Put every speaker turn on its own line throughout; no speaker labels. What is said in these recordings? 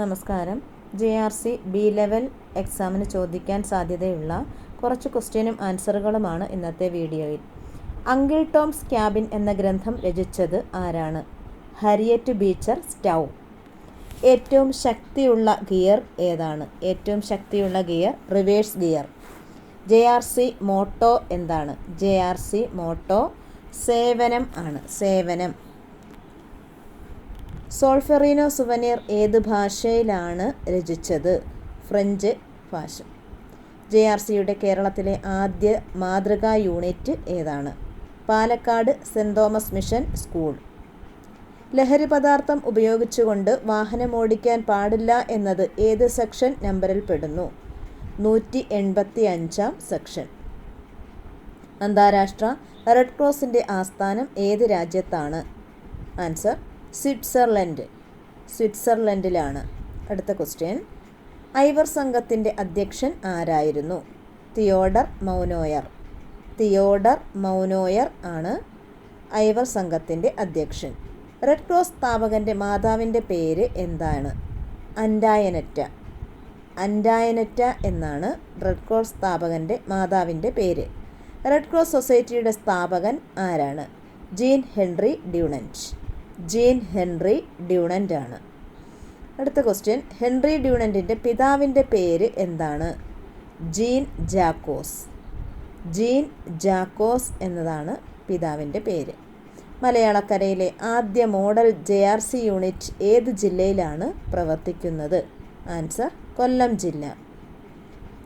നമസ്കാരം. J R C B level എക്സാമിന് ചോദിക്കാൻ സാധ്യതയുള്ള കുറച്ച് ക്വസ്റ്റ്യനും ആൻസറുകളുമാണ് ഇന്നത്തെ വീഡിയോയിൽ. അങ്കിൾ ടോംസ് ക്യാബിൻ എന്ന ഗ്രന്ഥം രചിച്ചത് ആരാണ്? Harriet Beecher Stowe. ഏറ്റവും ശക്തിയുള്ള ഗിയർ ഏതാണ്? ഏറ്റവും ശക്തിയുള്ള gear reverse gear. J R C motto എന്താണ്? ജെ ആർ സി മോട്ടോ സേവനം ആണ്. സേവനം. സോൾഫെറീനോ സുവനീർ ഏത് ഭാഷയിലാണ് രചിച്ചത്? ഫ്രഞ്ച് ഭാഷ. ജെ ആർ സിയുടെ കേരളത്തിലെ ആദ്യ മാതൃകാ യൂണിറ്റ് ഏതാണ്? Palakkad saint Thomas mission school. ലഹരി പദാർത്ഥം ഉപയോഗിച്ചുകൊണ്ട് വാഹനം ഓടിക്കാൻ പാടില്ല എന്നത് ഏത് സെക്ഷൻ നമ്പറിൽ പെടുന്നു? നൂറ്റി എൺപത്തി അഞ്ചാം സെക്ഷൻ. അന്താരാഷ്ട്ര റെഡ് ക്രോസിന്റെ ആസ്ഥാനം ഏത് രാജ്യത്താണ്? Answer Switzerland. സ്വിറ്റ്സർലൻഡിലാണ്. അടുത്ത ക്വസ്റ്റ്യൻ ഐവർ സംഘത്തിന്റെ അധ്യക്ഷൻ ആരായിരുന്നു? തിയോഡർ മൗനോയർ. തിയോഡർ മൗനോയർ ആണ് ഐവർ സംഘത്തിന്റെ അധ്യക്ഷൻ. റെഡ് ക്രോസ് സ്ഥാപകന്റെ മാതാവിന്റെ പേര് എന്താണ്? അൻഡായനറ്റ അൻഡായനറ്റ എന്നാണ് റെഡ് ക്രോസ് സ്ഥാപകന്റെ മാതാവിന്റെ പേര്. റെഡ് ക്രോസ് സൊസൈറ്റിയുടെ സ്ഥാപകൻ ആരാണ്? Jean Henry Dunant. Jean Henry Dunant ആണ് അടുത്ത ക്വസ്റ്റ്യൻ. ഹെൻറി ഡ്യൂണന്റിന്റെ പിതാവിന്റെ പേര് എന്താണ്? Gene Jacques. ജീൻ ജാക്കോസ് എന്നതാണ് പിതാവിന്റെ പേര്. മലയാളക്കരയിലെ ആദ്യ model J R C unit ഏത് ജില്ലയിലാണ് പ്രവർത്തിക്കുന്നത്? ആൻസർ കൊല്ലം ജില്ല.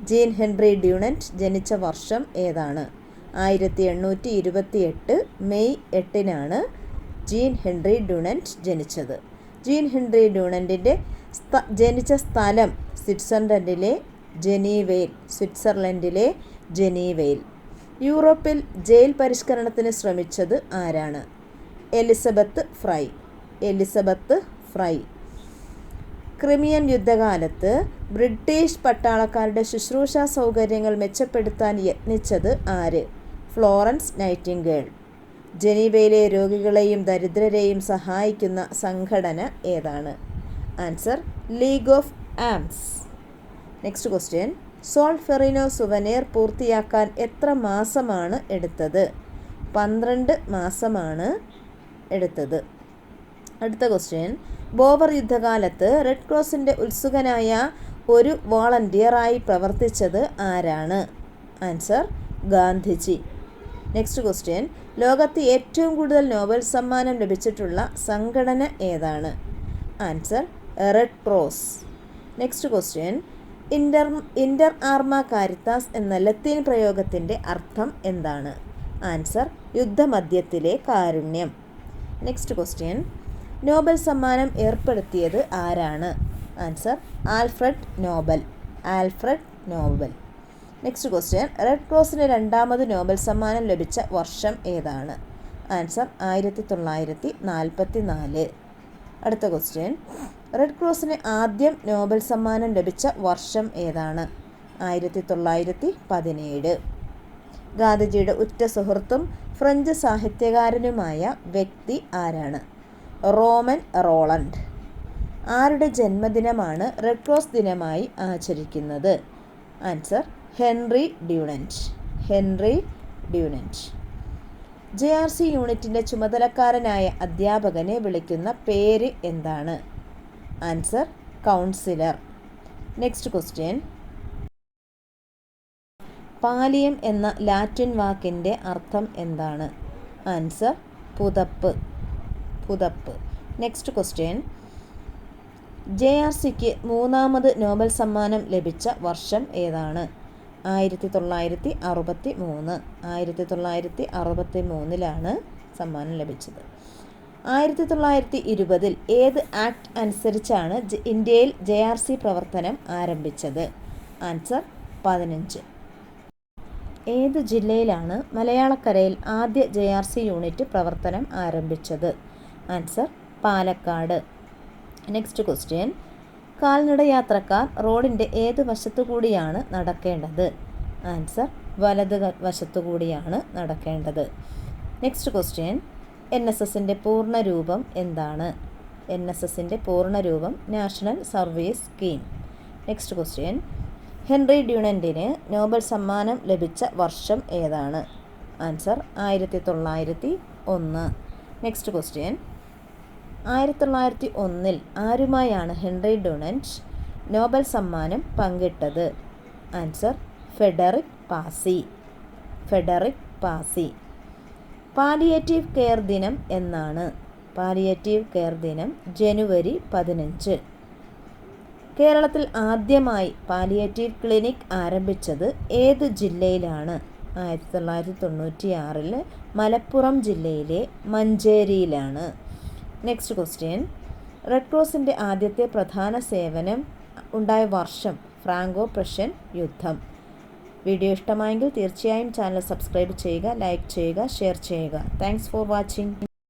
ജീൻ ഹെൻറി ഡ്യൂണന്റ് ജനിച്ച വർഷം ഏതാണ്? ആയിരത്തി എണ്ണൂറ്റി ഇരുപത്തി എട്ട് മെയ് എട്ടിനാണ് ജീൻ ഹെൻറി ഡ്യൂണന്റ് ജനിച്ചത്. ജീൻ ഹെൻറി ഡ്യൂണന്റിന്റെ ജനിച്ച സ്ഥലം സ്വിറ്റ്സർലൻഡിലെ ജനീവയിൽ സ്വിറ്റ്സർലൻഡിലെ ജനീവയിൽ. യൂറോപ്പിൽ ജയിൽ പരിഷ്കരണത്തിന് ശ്രമിച്ചത് ആരാണ്? Elizabeth Fry. Elizabeth Fry. Crimean യുദ്ധകാലത്ത് British പട്ടാളക്കാരുടെ ശുശ്രൂഷാ സൗകര്യങ്ങൾ മെച്ചപ്പെടുത്താൻ യത്നിച്ചത് ആര്? Florence Nightingale. ജനീവയിലെ രോഗികളെയും ദരിദ്രരെയും സഹായിക്കുന്ന സംഘടന ഏതാണ്? Answer league of arms. Next question. Soul souvenir souvenir പൂർത്തിയാക്കാൻ എത്ര മാസമാണ് എടുത്തത്? പന്ത്രണ്ട് മാസമാണ് എടുത്തത്. അടുത്ത ക്വസ്റ്റ്യൻ. ബോവർ യുദ്ധകാലത്ത് റെഡ് ക്രോസിന്റെ ഉത്സുകനായ ഒരു വോളണ്ടിയറായി പ്രവർത്തിച്ചത് ആരാണ്? ആൻസർ ഗാന്ധിജി. Next question. ലോകത്ത് ഏറ്റവും കൂടുതൽ നോബൽ സമ്മാനം ലഭിച്ചിട്ടുള്ള സംഘടന ഏതാണ്? Answer red cross. Next question. Inter inter ആർമ കാരിത്താസ് എന്ന ലത്തീൻ പ്രയോഗത്തിന്റെ അർത്ഥം എന്താണ്? ആൻസർ യുദ്ധമധ്യത്തിലെ കാരുണ്യം. Next question. നോബൽ സമ്മാനം ഏർപ്പെടുത്തിയത് ആരാണ്? Answer Alfred Nobel. Alfred Nobel. Next question red ക്രോസിന് രണ്ടാമത് നോബൽ സമ്മാനം ലഭിച്ച വർഷം ഏതാണ്? ആൻസർ ആയിരത്തി തൊള്ളായിരത്തി നാൽപ്പത്തി നാല് അടുത്ത ക്വസ്റ്റ്യൻ റെഡ് ക്രോസിന് ആദ്യം നോബൽ സമ്മാനം ലഭിച്ച വർഷം ഏതാണ്? ആയിരത്തി തൊള്ളായിരത്തി പതിനേഴ് ഗാന്ധിജിയുടെ ഉറ്റ സുഹൃത്തും ഫ്രഞ്ച് സാഹിത്യകാരനുമായ വ്യക്തി ആരാണ്? Romain Rolland. ആരുടെ ജന്മദിനമാണ് റെഡ് ക്രോസ് ദിനമായി ആചരിക്കുന്നത്? Answer Henry Dunant Henry Dunant J R C യൂണിറ്റിന്റെ ചുമതലക്കാരനായ അധ്യാപകനെ വിളിക്കുന്ന പേര് എന്താണ്? Answer counsellor. Next question. Paliyam എന്ന ലാറ്റിൻ വാക്കിന്റെ അർത്ഥം എന്താണ്? ആൻസർ പുതപ്പ്. പുതപ്പ്. Next question. ജെ ആർ സിക്ക് മൂന്നാമത് നോബൽ സമ്മാനം ലഭിച്ച വർഷം ഏതാണ്? ആയിരത്തി തൊള്ളായിരത്തി അറുപത്തി മൂന്ന് ആയിരത്തി തൊള്ളായിരത്തി അറുപത്തി മൂന്നിലാണ് സമ്മാനം ലഭിച്ചത്. ആയിരത്തി തൊള്ളായിരത്തി ഇരുപതിൽ ഏത് ആക്ട് അനുസരിച്ചാണ് ഇന്ത്യയിൽ ജെ ആർ സി പ്രവർത്തനം ആരംഭിച്ചത്? ആൻസർ പതിനഞ്ച്. ഏത് ജില്ലയിലാണ് മലയാളക്കരയിൽ ആദ്യ ജെ ആർ സി യൂണിറ്റ് പ്രവർത്തനം ആരംഭിച്ചത്? ആൻസർ പാലക്കാട്. Next question. കാൽനട യാത്രക്കാർ റോഡിന്റെ ഏത് വശത്തുകൂടിയാണ് നടക്കേണ്ടത്? ആൻസർ വലത് വശത്തു കൂടിയാണ് നടക്കേണ്ടത്. Next question. എൻ എസ് എസിന്റെ പൂർണരൂപം എന്താണ്? എൻ എസ് എസിന്റെ പൂർണരൂപം national service scheme. Next question. Henry ഡ്യൂണന്റിന് Nobel സമ്മാനം ലഭിച്ച വർഷം ഏതാണ്? ആൻസർ ആയിരത്തി തൊള്ളായിരത്തി ഒന്ന്. Next question. ആയിരത്തി തൊള്ളായിരത്തി ഒന്നിൽ ആരുമായാണ് ഹെൻറി ഡുണന്റ് നോബൽ സമ്മാനം പങ്കിട്ടത്? Answer Frederic Passy. Frederic Passy. Palliative care ദിനം എന്നാണ്. പാലിയേറ്റീവ് കെയർ ദിനം ജനുവരി പതിനഞ്ച്. കേരളത്തിൽ ആദ്യമായി പാലിയേറ്റീവ് ക്ലിനിക് ആരംഭിച്ചത് ഏത് ജില്ലയിലാണ്? ആയിരത്തി തൊള്ളായിരത്തി തൊണ്ണൂറ്റി ആറിൽ മലപ്പുറം ജില്ലയിലെ മഞ്ചേരിയിലാണ്. നെക്സ്റ്റ് ക്വസ്റ്റ്യൻ റെഡ് ക്രോസിന്റെ ആദ്യത്തെ പ്രധാന സേവനം ഉണ്ടായ വർഷം ഫ്രാങ്കോ പ്രഷ്യൻ യുദ്ധം. വീഡിയോ ഇഷ്ടമായെങ്കിൽ തീർച്ചയായും ചാനൽ സബ്സ്ക്രൈബ് ചെയ്യുക ലൈക്ക് ചെയ്യുക ഷെയർ ചെയ്യുക. Thanks for watching